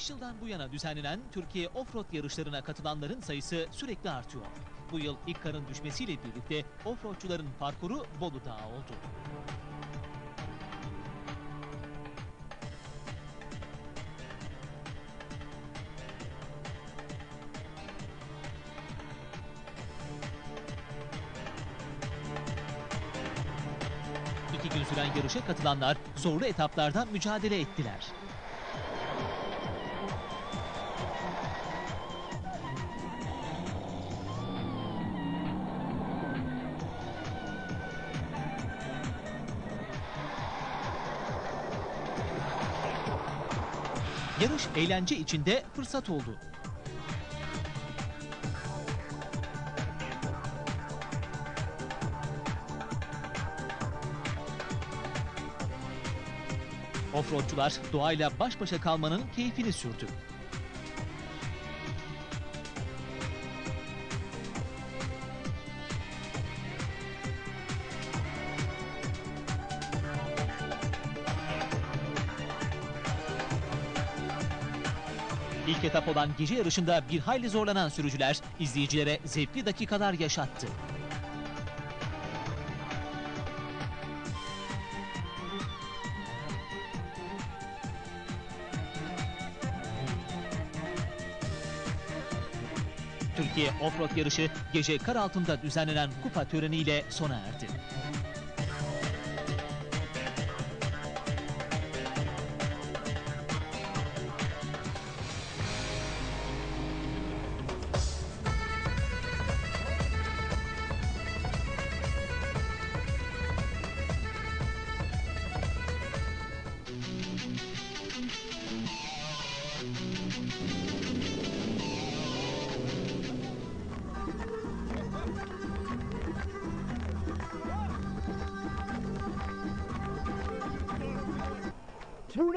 5 yıldan bu yana düzenlenen Türkiye Offroad yarışlarına katılanların sayısı sürekli artıyor. Bu yıl ilk karın düşmesiyle birlikte offroadçuların parkuru Bolu Dağı oldu. İki gün süren yarışa katılanlar zorlu etaplarda mücadele ettiler. Yarış eğlence içinde fırsat oldu. Offroadçular doğayla baş başa kalmanın keyfini sürdü. Olan gece yarışında bir hayli zorlanan sürücüler izleyicilere zevkli dakikalar yaşattı. Türkiye Offroad yarışı gece kar altında düzenlenen kupa töreniyle sona erdi.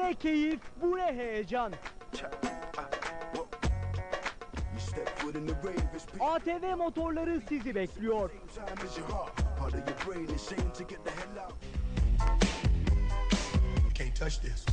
Ne keyif, bu ne heyecan. ATV motorları sizi bekliyor. You can't touch this.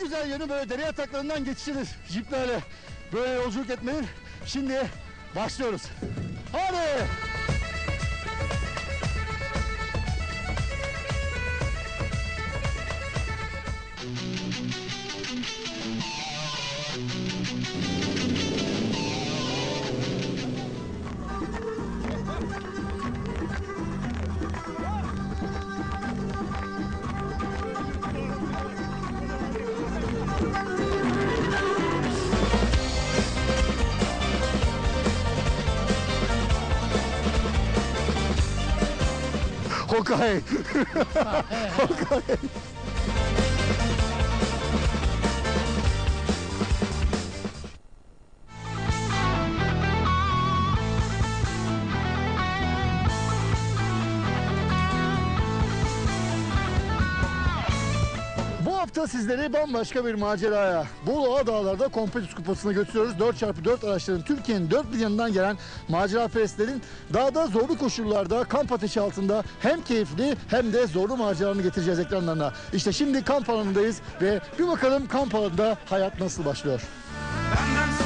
Güzel yanı böyle dere yataklarından geçişidir. Jiplerle böyle yolculuk etmenin. Şimdi başlıyoruz. Hadi! 崩壊崩 sizleri bambaşka bir maceraya Bolu Dağlar'da Kompetiz Kupası'na götürüyoruz. 4x4 araçların Türkiye'nin dört bir yanından gelen macera perestlerin dağda zorlu koşullarda kamp ateşi altında hem keyifli hem de zorlu maceralarını getireceğiz ekranlarına. İşte şimdi kamp alanındayız ve bir bakalım kamp alanında hayat nasıl başlıyor. Benden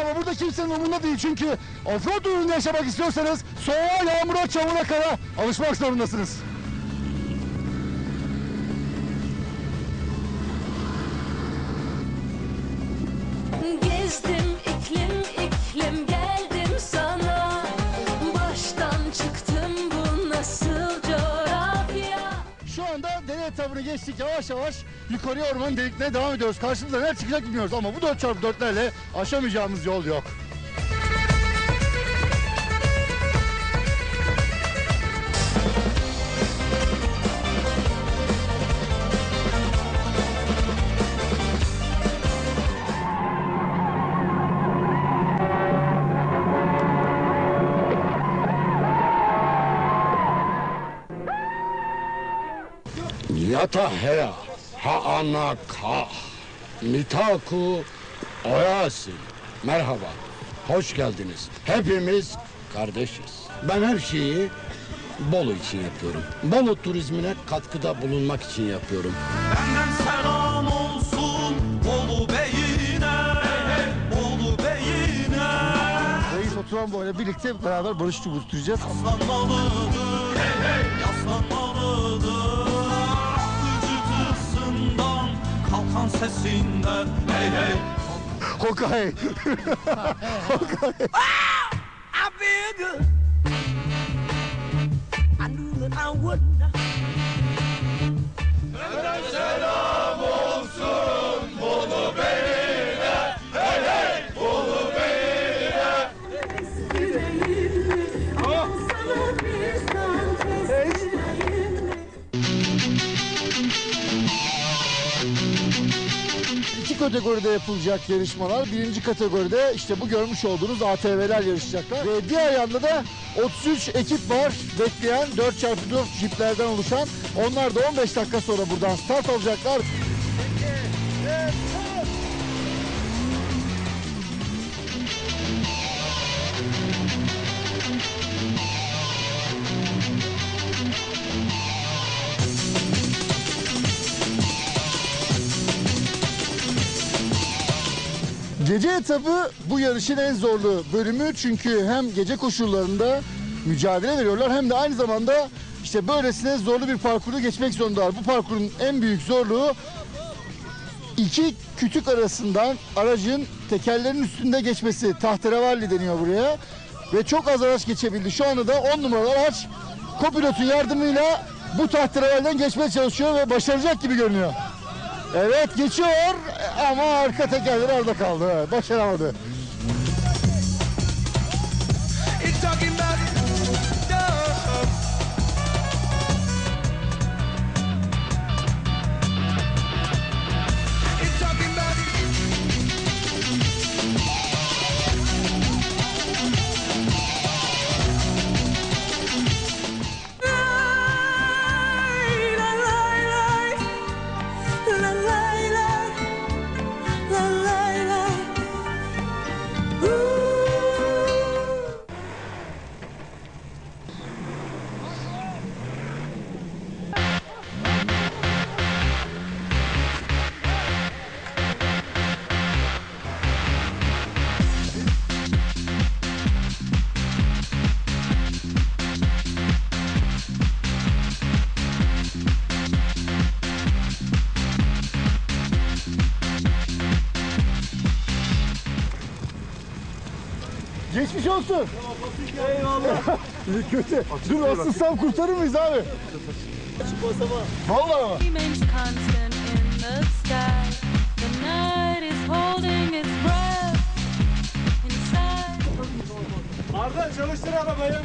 ama burada kimsenin umurunda değil çünkü offroad ürünü yaşamak istiyorsanız soğuğa, yağmura, çamura, kara alışmak zorundasınız. Gezdim etabını geçtik yavaş yavaş yukarıya ormanın deliklerine devam ediyoruz. Karşımıza neler çıkacak bilmiyoruz ama bu 4x4'lerle aşamayacağımız yol yok. Yata hea, ha ana ka, mitaku oyasi. Merhaba, hoş geldiniz. Hepimiz kardeşiz. Ben her şeyi Bolu için yapıyorum. Bolu turizmine katkıda bulunmak için yapıyorum. Benden selam olsun Bolu Bey'ine Bolu Bey'ine Reis oturan boyla birlikte beraber barış tutacağız. Yaslanmalıdır Yaslanmalıdır Hey hey Hokay. I feel good. I knew that I would. Kategoride yapılacak yarışmalar. Birinci kategoride işte bu görmüş olduğunuz ATV'ler yarışacaklar. Ve diğer yanda da 33 ekip var bekleyen 4x4 jiplerden oluşan. Onlar da 15 dakika sonra buradan start alacaklar. Gece etabı bu yarışın en zorlu bölümü çünkü hem gece koşullarında mücadele veriyorlar hem de aynı zamanda işte böylesine zorlu bir parkuru geçmek zorundalar. Bu parkurun en büyük zorluğu iki kütük arasından aracın tekerlerin üstünde geçmesi. Tahterevalli deniyor buraya. Ve çok az araç geçebildi. Şu anda da 10 numaralı araç kopilotun yardımıyla bu tahterevalden geçmeye çalışıyor ve başaracak gibi görünüyor. Evet geçiyor ama arka tekerleri orada kaldı. Başaramadı. Geçmiş olsun. Eyvallah. Kötü. Dur asılsam kurtarır mıyız abi? Mı? holding its breath inside. Arda çalıştır arabayı.